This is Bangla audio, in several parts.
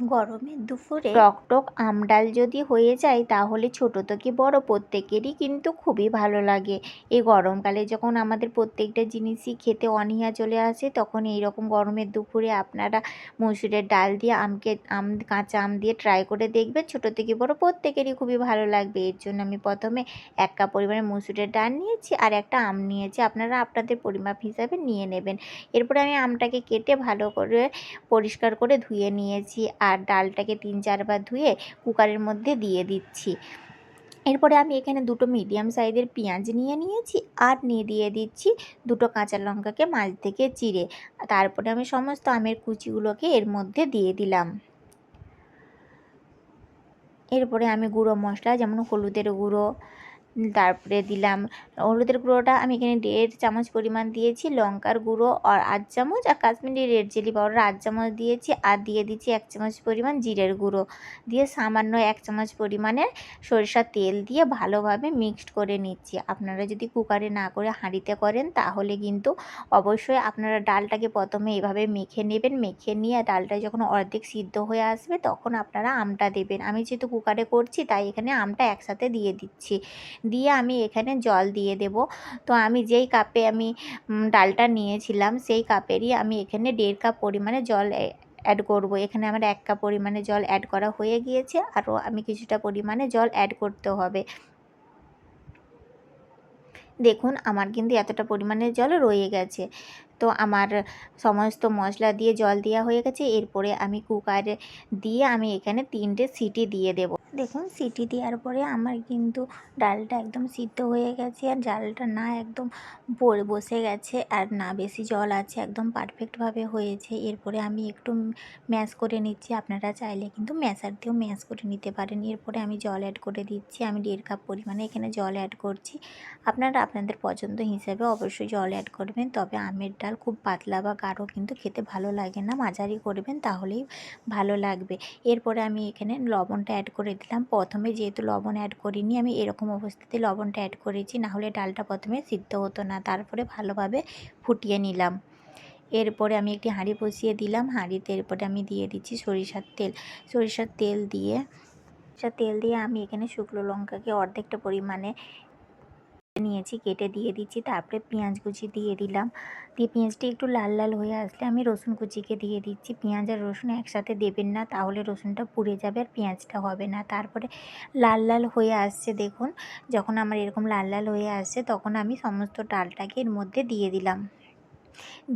গরমের দুপুরে টক টক আম ডাল যদি হয়ে যায়, তাহলে ছোট থেকে বড় প্রত্যেকেরই কিন্তু খুবই ভালো লাগে। এই গরমকালে যখন আমাদের প্রত্যেকটা জিনিসই খেতে অনীহা চলে আসে, তখন এই রকম গরমের দুপুরে আপনারা মসুরের ডাল দিয়ে আমকে, আম, কাঁচা আম দিয়ে ট্রাই করে দেখবেন, ছোট থেকে বড় প্রত্যেকেরই খুবই ভালো লাগবে। এর জন্য আমি প্রথমে এক কাপ পরিমাণে মসুরের ডাল নিয়েছি আর একটা আম নিয়েছি, আপনারা আপনাদের পরিমাপ হিসাবে নিয়ে নেবেন। এরপরে আমি আমটাকে কেটে ভালো করে পরিষ্কার করে ধুয়ে নিয়েছি আর ডালটাকে তিন চারবার ধুয়ে কুকারের মধ্যে দিয়ে দিচ্ছি। এরপরে আমি এখানে দুটো মিডিয়াম সাইজের পেঁয়াজ নিয়ে নিয়েছি আর নিয়ে দিয়ে দিচ্ছি দুটো কাঁচা লঙ্কাকে মাছ থেকে চিড়ে। তারপরে আমি সমস্ত আমের কুচিগুলোকে এর মধ্যে দিয়ে দিলাম। এরপরে আমি গুঁড়ো মশলা যেমন হলুদের গুঁড়ো তারপরে দিলাম হলুদের গুঁড়োটা। আমি এখানে দেড় চামচ পরিমাণ দিয়েছি লঙ্কার গুঁড়ো আর আধ চামচ আর কাশ্মীরি রেড চিলি পাউডার। আধ চামচ দিয়েছি আর দিয়ে দিচ্ছি এক চামচ পরিমাণ জিরের গুঁড়ো। দিয়ে সামান্য এক চামচ পরিমাণে সরিষার তেল দিয়ে ভালোভাবে মিক্সড করে নিচ্ছি। আপনারা যদি কুকারে না করে হাঁড়িতে করেন তাহলে কিন্তু অবশ্যই আপনারা ডালটাকে প্রথমে এভাবে মেখে নেবেন। মেখে নিয়ে ডালটা যখন অর্ধেক সিদ্ধ হয়ে আসবে তখন আপনারা আমটা দেবেন। আমি যেহেতু কুকারে করছি তাই এখানে আমটা একসাথে দিয়ে দিচ্ছি। দিয়ে আমি এখানে জল দিয়ে দেব। তো আমি যেই কাপে আমি ডালটা নিয়েছিলাম, সেই কাপেরই আমি এখানে দেড় কাপ পরিমাণে জল অ্যাড করব। এখানে আমার এক কাপ পরিমাণে জল অ্যাড করা হয়ে গিয়েছে, আরও আমি কিছুটা পরিমাণে জল অ্যাড করতে হবে। দেখুন, আমার কিন্তু এতটা পরিমাণে জল রয়ে গেছে। তো আমার সমস্ত মশলা দিয়ে জল দেওয়া হয়ে গেছে। এরপরে আমি কুকারে দিয়ে আমি এখানে তিনটে সিটি দিয়ে দেব। দেখুন, সিটি দেওয়ার পরে আমার কিন্তু ডালটা একদম সিদ্ধ হয়ে গেছে আর ডালটা না একদম পড়ে বসে গেছে আর না বেশি জল আছে, একদম পারফেক্টভাবে হয়েছে। এরপরে আমি একটু ম্যাশ করে নিচ্ছি। আপনারা চাইলে কিন্তু ম্যাশার দিয়েও ম্যাশ করে নিতে পারেন। এরপরে আমি জল অ্যাড করে দিচ্ছি। আমি দেড় কাপ পরিমাণে এখানে জল অ্যাড করছি। আপনারা আপনাদের পছন্দ হিসাবে অবশ্যই জল অ্যাড করবেন, তবে আমের ডাল খুব পাতলা বা গাঢ় কিন্তু খেতে ভালো লাগে না। মাঝারি করবেন তাহলেই ভালো লাগবে। এরপরে আমি এখানে লবণটা অ্যাড করে দিলাম। প্রথমে যেহেতু লবণ অ্যাড করিনি, আমি এরকম অবস্থাতে লবণটা অ্যাড করেছি, নাহলে ডালটা প্রথমে সিদ্ধ হতো না। তারপরে ভালোভাবে ফুটিয়ে নিলাম। এরপরে আমি একটি হাঁড়ি বসিয়ে দিলাম। হাঁড়িতে এরপরে আমি দিয়ে দিচ্ছি সরিষার তেল। সরিষার তেল দিয়ে, সরিষার তেল দিয়ে আমি এখানে শুকনো লঙ্কাকে অর্ধেকটা পরিমাণে নিয়েছি, কেটে দিয়ে দিচ্ছি, তারপরে পেঁয়াজ কুচি দিয়ে দিলাম। দিয়ে পেঁয়াজটি একটু লাল লাল হয়ে আসলে আমি রসুন কুচিকে দিয়ে দিচ্ছি। পেঁয়াজ আর রসুন একসাথে দেবেন না, তাহলে রসুনটা পুড়ে যাবে আর পেঁয়াজটা হবে না। তারপরে লাল লাল হয়ে আসছে দেখুন, যখন আমার এরকম লাল লাল হয়ে আসছে, তখন আমি সমস্ত ডালটাকে এর মধ্যে দিয়ে দিলাম।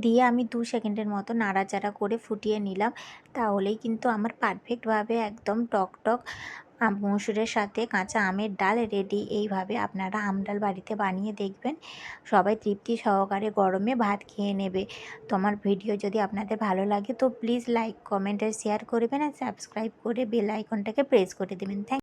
দিয়ে আমি দু সেকেন্ডের মতো নাড়াচাড়া করে ফুটিয়ে নিলাম, তাহলেই কিন্তু আমার পারফেক্টভাবে একদম টক টক মসুরের সাথে কাঁচা আমের ডাল রেডি এইভাবে আপনারা আম ডাল বাড়িতে বানিয়ে দেখবেন। সবাই তৃপ্তি সহকারে গরমে ভাত খেয়ে নেবে। তো আমার ভিডিও যদি আপনাদের ভালো লাগে তো প্লিজ লাইক কমেন্ট আর শেয়ার করবেন আর সাবস্ক্রাইব করে বেল আইকনটাকে প্রেস করে দেবেন। থ্যাংক